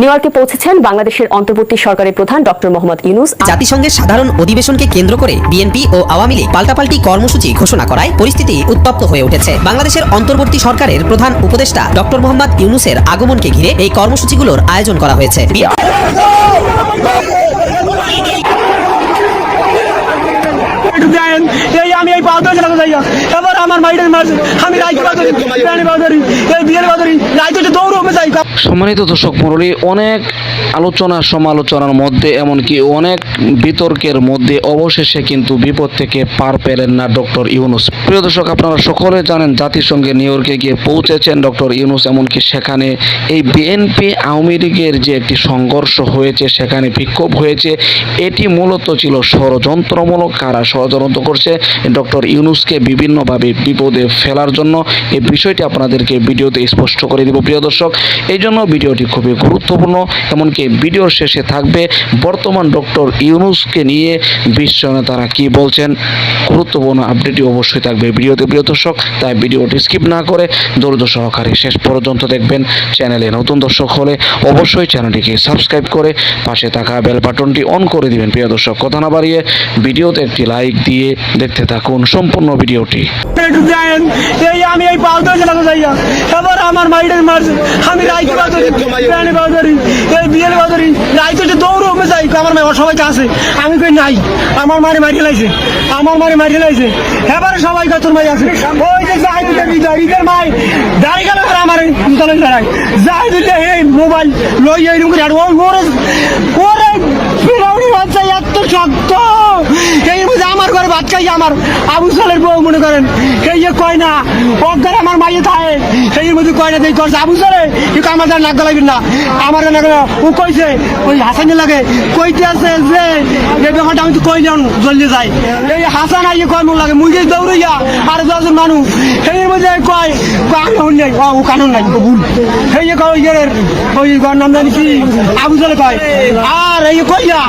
New ইয়র্কে পৌঁছেছেন বাংলাদেশের অন্তর্বর্তী সরকারের প্রধান ডক্টর মোহাম্মদ ইউনুস। জাতিসংঘের সাধারণ অধিবেশনকে কেন্দ্র করে বিএনপি ও আওয়ামী লীগ পাল্টাপাল্টি কর্মসূচি ঘোষণা করায় পরিস্থিতি উত্তপ্ত হয়ে উঠেছে। বাংলাদেশের অন্তর্বর্তী সরকারের প্রধান উপদেষ্টা ডক্টর মোহাম্মদ ইউনুসের আগমনকে ঘিরে এই কর্মসূচিগুলোর আয়োজন করা হয়েছে একটু দেন এই আমি এই পাউডার চালাতে যাই এবার সম্মানিত দর্শক মণ্ডলী, অনেক আলোচনা, সমালোচনার মধ্যে, এমনকি অনেক বিতর্কের মধ্যে অবশেষে কিন্তু বিপদ থেকে পার পেলেন না ডক্টর ইউনুস। প্রিয় দর্শক, আপনারা সকলে জানেন জাতিসংঘে নিউ ইয়র্কে গিয়ে পৌঁছেছেন ডক্টর ইউনুস, এমনকি সেখানে এই বিএনপি, আওয়ামী লীগের যে একটি সংঘর্ষ হয়েছে, সেখানে বিক্ষোভ হয়েছে। এটি মূলত ছিল ষড়যন্ত্রমূলক কারা ষড়যন্ত্র করছে, ডক্টর ইউনুসকে বিভিন্নভাবে বিপদে ফেলার জন্য এই বিষয়টি আপনাদেরকে ভিডিওতে স্পষ্ট করে দিব, প্রিয় দর্শক। এই জন্য ভিডিওটি খুবই গুরুত্বপূর্ণ, এমনকি ভিডিওর শেষে থাকবে বর্তমান ডক্টর ইউনুসকে নিয়ে বিশ্ব নেতারা কি বলছেন, গুরুত্বপূর্ণ আপডেটটি অবশ্যই থাকবে ভিডিওতে, প্রিয় দর্শক। তাই ভিডিওটি স্কিপ না করে ধৈর্য সহকারে শেষ পর্যন্ত দেখবেন। চ্যানেলে নতুন দর্শক হলে অবশ্যই চ্যানেলটিকে সাবস্ক্রাইব করে পাশে থাকা বেল বাটনটি অন করে দিবেন, প্রিয় দর্শক। কথা না বাড়িয়ে ভিডিওতে একটি লাইক দিয়ে দেখতে থাকুন সম্পূর্ণ ভিডিওটি। দেন। এই আমি এই পাউডার চালাতে যাই এবার আমার মাইডের মারছে। আমি রাইকে বাজারি প্রাণী বাজারি এই বিয়ের বাজারি রাইতে দৌড় হবে যাই আমার মেয়ে সবাই আছে। আমি কই নাই। আমার মারে মারি লাইছে। আমার মারে মারি লাইছে। এবারে সবাই তোর মাই আছে। ওই যে যাই দিলে বিজয় ঈদের মাই। দাঁড়ি গেল আমার দুতলে দাঁড়াই যাই দিলে এই মোবাইল লই এই করে ওরে ওরে ফিরাউনি বাচ্চা এত শক্ত এই মধ্যে বাচ্চাই আমার আবু সালের বউ মনে করেন। এই যে কয় না, অজ্ঞান আমার মাইয়ে থাকে এই মধ্যে কয় না করছে আবু সালে কিন্তু আমার নাক গলাইবেন না। আমার না। ও কইছে, ওই হাসানে লাগে। কইতে আছে যে, এই ব্যাপারটা আমি তো কই যান জলদি যাই। এই হাসান আইয়ে কয়, মন লাগে, মুই যে দৌড়াইয়া আর দশজন মানুষ, এই মধ্যে কয় আমি হন নাই। ও কানুন নাই ভুল। যে কয়, ওই নাম জানি কি, আবু সালে কয়। আর এই কইয়া,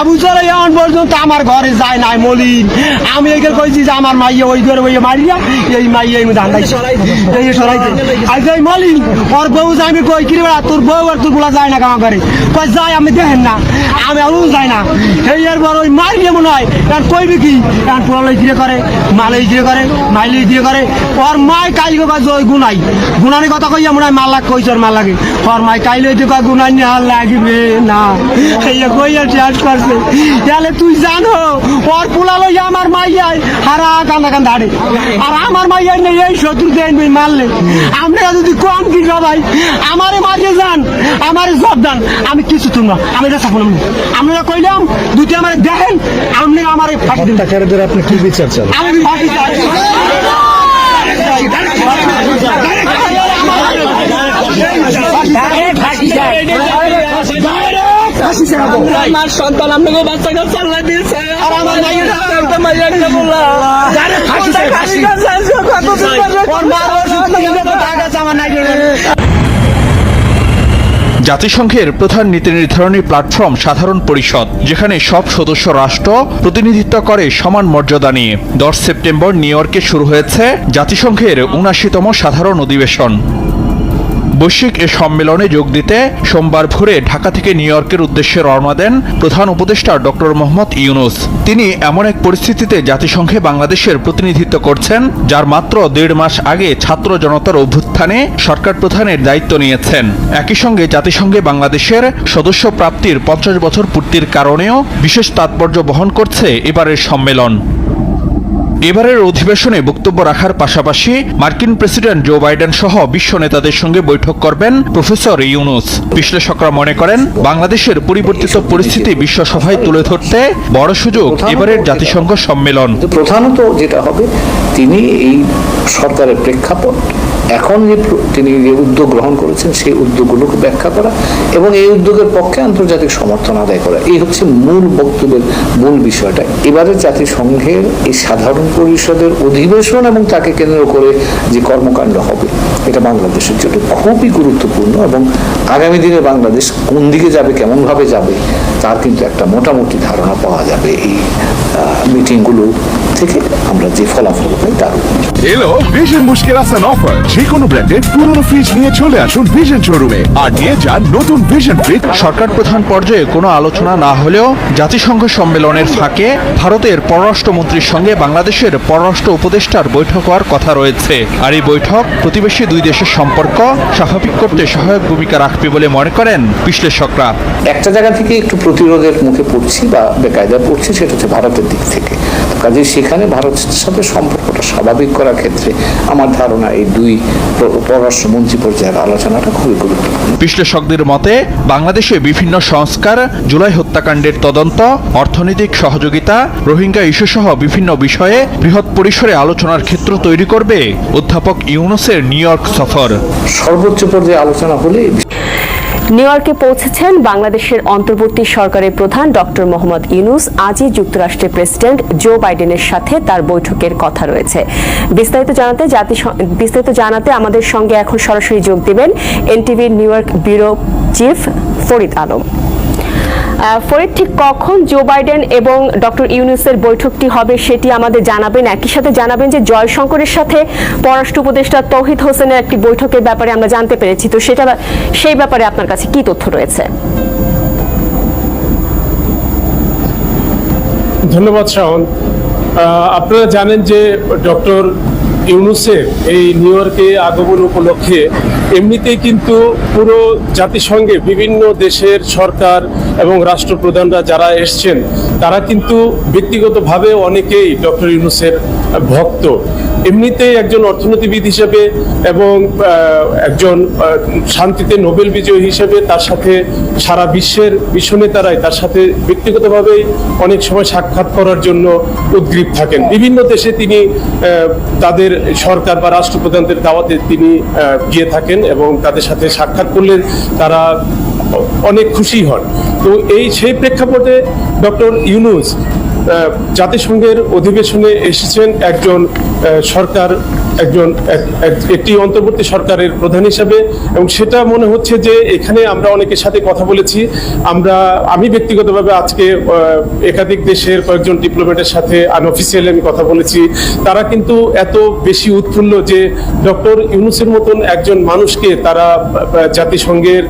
আবু সালে এখন পর্যন্ত আমার ঘরে যায় নাই মলিন। আমি এইখানে কইছি যে আমার মাইয়া ওই ঘরে ওই মারিয়া এই মাইয়া মধ্যে আন্দাইছে এই যে সরাইতে আজ এই মলিন ওর বউ যায় আমি কই, কিরে বেড়া, তোর বউ আর তোর বলা যায় না কামা করে কই যায়, আমি দেখেন না, আমি আলু যাই না। এই এর বড় ওই মারিয়ে মনে হয়, কারণ কইবি কি? কারণ পোলালাই দিয়ে করে মালাই দিয়ে করে মাইলাই দিয়ে করে। ওর মাই কাইল কয় ওই গুনাই। গুনানি কথা কইয়া মনে হয় মাল লাগ, কইছ মাল লাগে। ওর মাই কাইলে দিয়ে কয়, গুনাই না, লাগবে না। এই কইয়া চার্জ করছে। তাহলে তুই জানো, ওর পোলা লইয়া আমার মাইয়াই হারা কান্দা কান্দা হাড়ে আর আমার মাইয়াই নেই এই শত্রু দেন মারলে। আপনারা যদি কম কি সবাই আমারে মারিয়ে যান আমারে জব দেন। আমি কিছু তুলব আমি এটা সাফল আপনারা কইলাম দুটি আমার দেখেন আপনি আমারে ফাঁসি দিন। ডাকাতদের আপনি কি বিচার চান? আমি ফাঁসি চাই। আমার সন্তান আপনাকে বাচ্চা কাছে আল্লাহ দিয়েছে। আর আমার মাইয়ের একটা মাইয়ার কে বললা ফাঁসি ফাঁসি? আমার নাই জাতিসংঘের প্রধান নীতি নির্ধারণী প্ল্যাটফর্ম সাধারণ পরিষদ যেখানে সব সদস্য রাষ্ট্র প্রতিনিধিত্ব করে সমান মর্যাদা নিয়ে। দশ সেপ্টেম্বর নিউ ইয়র্কে শুরু হয়েছে জাতিসংঘের উনাশিতম সাধারণ অধিবেশন। বৈশ্বিক এ সম্মেলনে যোগ দিতে সোমবার ভোরে ঢাকা থেকে নিউ ইয়র্কের উদ্দেশ্যে রওনা দেন প্রধান উপদেষ্টা ডক্টর মোহাম্মদ ইউনুস। তিনি এমন এক পরিস্থিতিতে জাতিসংঘে বাংলাদেশের প্রতিনিধিত্ব করছেন, যার মাত্র দেড় মাস আগে ছাত্র জনতার অভ্যুত্থানে সরকার প্রধানের দায়িত্ব নিয়েছেন। একই সঙ্গে জাতিসংঘে বাংলাদেশের সদস্য প্রাপ্তির পঞ্চাশ বছর পূর্তির কারণেও বিশেষ তাৎপর্য বহন করছে এবারের সম্মেলন। এবারের অধিবেশনে বক্তব্য রাখার পাশাপাশি মার্কিন প্রেসিডেন্ট জো বাইডেন সহ বিশ্ব নেতাদের সঙ্গে বৈঠক করবেন প্রফেসর ইউনুস। বিশ্লেষকরা মনে করেন, বাংলাদেশের পরিবর্তিত পরিস্থিতি বিশ্ব সভায় তুলে ধরতে বড় সুযোগ এবারের জাতিসংঘ সম্মেলন। প্রধানত যেটা হবে, তিনি এই সরকারের প্রেক্ষাপট এখন যে তিনি যে উদ্যোগ গ্রহণ করেছেন, সেই উদ্যোগগুলোকে ব্যাখ্যা করা এবং এই উদ্যোগের পক্ষে আন্তর্জাতিক সমর্থন আদায় করা। এই হচ্ছে মূল বক্তব্যের মূল বিষয়টা। এবারে জাতিসংঘের এই সাধারণ পরিষদের অধিবেশন এবং তাকে কেন্দ্র করে যে কর্মকাণ্ড হবে, এটা বাংলাদেশের জন্য খুবই গুরুত্বপূর্ণ এবং আগামী দিনে বাংলাদেশ কোন দিকে যাবে, কেমনভাবে যাবে, তার কিন্তু একটা মোটামুটি ধারণা পাওয়া যাবে এই মিটিংগুলো থেকে আমরা যে ফলাফল পাই তার এলো ভিশন মুশকিল আসান অফার যে কোনো ব্র্যান্ডের পুরনো ফ্রিজ নিয়ে চলে আসুন ভিশন শোরুমে আর নিয়ে যান নতুন ভিশন ফ্রিজ সরকার প্রধান পর্যায়ে কোনো আলোচনা না হলেও জাতিসংঘ সম্মেলনের ফাঁকে ভারতের পররাষ্ট্রমন্ত্রীর সঙ্গে বাংলাদেশের পররাষ্ট্র উপদেষ্টার বৈঠক হওয়ার কথা রয়েছে। আর এই বৈঠক প্রতিবেশী দুই দেশের সম্পর্ক স্বাভাবিক করতে সহায়ক ভূমিকা রাখবে বলে মনে করেন বিশ্লেষকরা। একটা জায়গা থেকে একটু প্রতিরোধের মুখে পড়ছি বা বেকায়দায় পড়ছি সেটা হচ্ছে ভারতের দিক থেকে। কাজে সেখানে ভারতের সাথে সম্পর্কটা স্বাভাবিক করার ক্ষেত্রে আমার ধারণা এই দুই পররাষ্ট্রমন্ত্রী পর্যায়ের আলোচনাটা খুবই গুরুত্বপূর্ণ। বিশ্লেষকদের মতে বাংলাদেশে বিভিন্ন সংস্কার জুলাই হত্যাকাণ্ডের তদন্ত অর্থনৈতিক সহযোগিতা রোহিঙ্গা ইস্যুসহ বিভিন্ন বিষয়ে বৃহৎ পরিসরে আলোচনার ক্ষেত্র তৈরি করবে অধ্যাপক ইউনুসের নিউ ইয়র্ক সফর। সর্বোচ্চ পর্যায়ে আলোচনা হলে নিউ ইয়র্কে পৌঁছেছেন বাংলাদেশের অন্তর্বর্তী সরকারের প্রধান ডক্টর মোহাম্মদ ইউনুস। আজই যুক্তরাষ্ট্রের প্রেসিডেন্ট জো বাইডেনের সাথে তার বৈঠকের কথা রয়েছে। বিস্তারিত জানাতে জাতি বিস্তারিত জানাতে আমাদের সঙ্গে এখন সরাসরি যোগ দেবেন এনটিভির New York bureau chief Farid Alam. Farid ঠিক কখন জো বাইডেন এবং ডক্টর ইউনুসের বৈঠকটি হবে সেটি আমাদের জানাবেন। একই সাথে জানাবেন যে জয়শঙ্করের সাথে পররাষ্ট্র উপদেষ্টা তৌহিদ হোসেনের একটি বৈঠকের ব্যাপারে আমরা জানতে পেরেছি। তো সেটা সেই ব্যাপারে আপনার কাছে কি তথ্য রয়েছে? ধন্যবাদ আহ, আপনারা জানেন যে ডক্টর ইউনুসের এই নিউ ইয়র্কে আগমন উপলক্ষে এমনিতেই কিন্তু পুরো জাতিসংঘে বিভিন্ন দেশের সরকার এবং রাষ্ট্রপ্রধানরা যারা এসছেন তারা কিন্তু ব্যক্তিগতভাবে অনেকেই ডক্টর ইউনুসের ভক্ত। এমনিতেই একজন অর্থনীতিবিদ হিসেবে এবং একজন শান্তিতে নোবেল বিজয়ী হিসেবে তার সাথে সারা বিশ্বের বিশ্ব নেতারাই তার সাথে ব্যক্তিগতভাবেই অনেক সময় সাক্ষাৎ করার জন্য উদ্গ্রীব থাকেন। বিভিন্ন দেশে তিনি তাদের সরকার বা রাষ্ট্রপ্রধানদের দাওয়াতে তিনি গিয়ে থাকেন এবং তাদের সাথে সাক্ষাৎ করলে তারা অনেক খুশি হন। তো এই সেই প্রেক্ষাপটে ডক্টর ইউনুস জাতিসংঘের অধিবেশনে এসেছেন একজন সরকার, একজন, এক- এক- একটি অন্তর্বর্তী সরকারের প্রধান হিসাবে এবং সেটা মনে হচ্ছে যে এখানে আমরা অনেকের সাথে কথা বলেছি। আমরা, আমি ব্যক্তিগতভাবে আজকে একাধিক দেশের কয়েকজন ডিপ্লোমেটের সাথে আনঅফিসিয়ালি আমি কথা বলেছি। তারা কিন্তু এত বেশি উৎফুল্ল যে ডক্টর ইউনুসের মতন একজন মানুষকে তারা জাতিসংঘের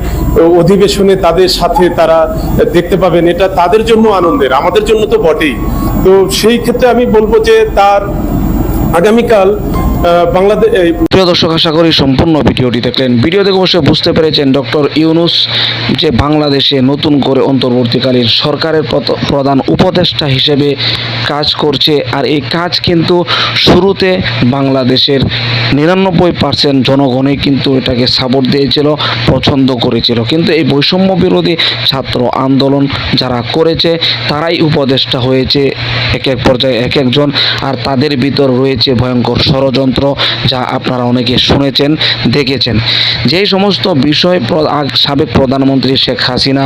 অধিবেশনে তাদের সাথে তারা দেখতে পাবেন। এটা তাদের জন্য আনন্দের, আমাদের জন্য তো বটেই। তো সেই ক্ষেত্রে আমি বলব যে তার আগামীকাল বাংলাদেশ প্রিয় দর্শক, আশা করি সম্পূর্ণ ভিডিওটি দেখলেন। ভিডিও দেখে অবশ্যই বুঝতে পেরেছেন ডক্টর ইউনুস যে বাংলাদেশে নতুন করে অন্তর্বর্তীকালীন সরকারের প্রধান উপদেষ্টা হিসেবে কাজ করছে। আর এই কাজ কিন্তু শুরুতে বাংলাদেশের নিরানব্বই পার্সেন্ট জনগণই কিন্তু এটাকে সাপোর্ট দিয়েছিল, পছন্দ করেছিল। কিন্তু এই বৈষম্য বিরোধী ছাত্র আন্দোলন যারা করেছে, তারাই উপদেষ্টা হয়েছে এক এক পর্যায়ে এক একজন আর তাদের ভিতর রয়েছে ভয়ঙ্কর ষড়যন্ত্র। যা আপনারা অনেকে শুনেছেন, দেখেছেন। যেই সমস্ত বিষয় সাবেক প্রধানমন্ত্রী শেখ হাসিনা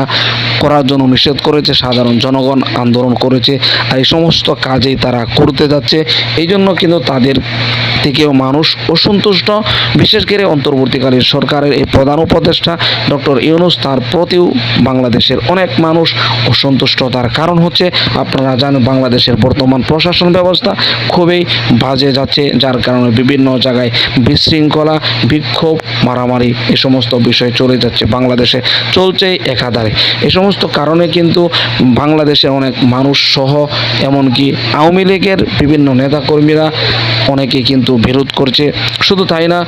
করার জন্য নিষেধ করেছে, সাধারণ জনগণ আন্দোলন করেছে, আর এই সমস্ত কাজেই তারা করতে যাচ্ছে, এই জন্য কিন্তু তাদের থেকেও মানুষ অসন্তুষ্ট। বিশেষ করে অন্তর্বর্তীকালীন সরকারের এই প্রধান উপদেষ্টা ডক্টর ইউনুস, তার প্রতিও বাংলাদেশের অনেক মানুষ অসন্তুষ্ট। তার কারণ হচ্ছে, আপনারা জানেন বাংলাদেশের বর্তমান প্রশাসন ব্যবস্থা খুবই বাজে যাচ্ছে, যার কারণে বিভিন্ন জায়গায় বিশৃঙ্খলা, বিক্ষোভ, মারামারি এ সমস্ত বিষয় চলে যাচ্ছে বাংলাদেশে চলছেই একাধারে। এ সমস্ত কারণে কিন্তু বাংলাদেশে অনেক মানুষ সহ এমনকি আওয়ামী লীগের বিভিন্ন নেতাকর্মীরা অনেকে কিন্তু বিরোধ করছে। শুধু তাই না,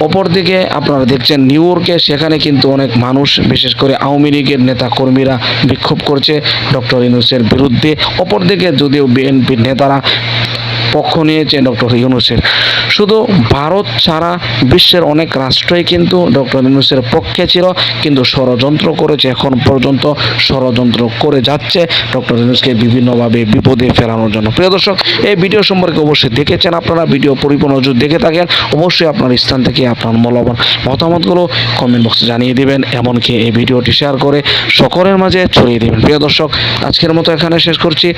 অপরদিকে আপনারা দেখছেন নিউ ইয়র্কে সেখানে কিন্তু অনেক মানুষ, বিশেষ করে আওয়ামী লীগের নেতা কর্মীরা বিক্ষোভ করছে। ডক্টর ইউনুসের বিরুদ্ধে। অপরদিকে যদিও বিএনপির নেতারা পক্ষ নিয়েছে ডক্টর ইউনুসের শুধু ভারত ছাড়া বিশ্বের অনেক রাষ্ট্রই কিন্তু ডক্টর ইউনুসের পক্ষে ছিল, কিন্তু ষড়যন্ত্র করেছে, এখন পর্যন্ত ষড়যন্ত্র করে যাচ্ছে ডক্টর ইউনুসকে বিভিন্নভাবে বিপদে ফেরানোর জন্য। প্রিয় দর্শক, এই ভিডিও সম্পর্কে অবশ্যই দেখেছেন আপনারা, ভিডিও পরিপূর্ণ যদি দেখে থাকেন, অবশ্যই আপনার স্থান থেকে আপনার মূল্যবান মতামতগুলো কমেন্ট বক্সে জানিয়ে দেবেন, এমনকি এই ভিডিওটি শেয়ার করে সকলের মাঝে ছড়িয়ে দেবেন। প্রিয় দর্শক, আজকের মতো এখানে শেষ করছি।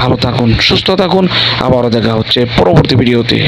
ভালো থাকুন, সুস্থ থাকুন, আবারও দেখা হচ্ছে পরবর্তী ভিডিওতে।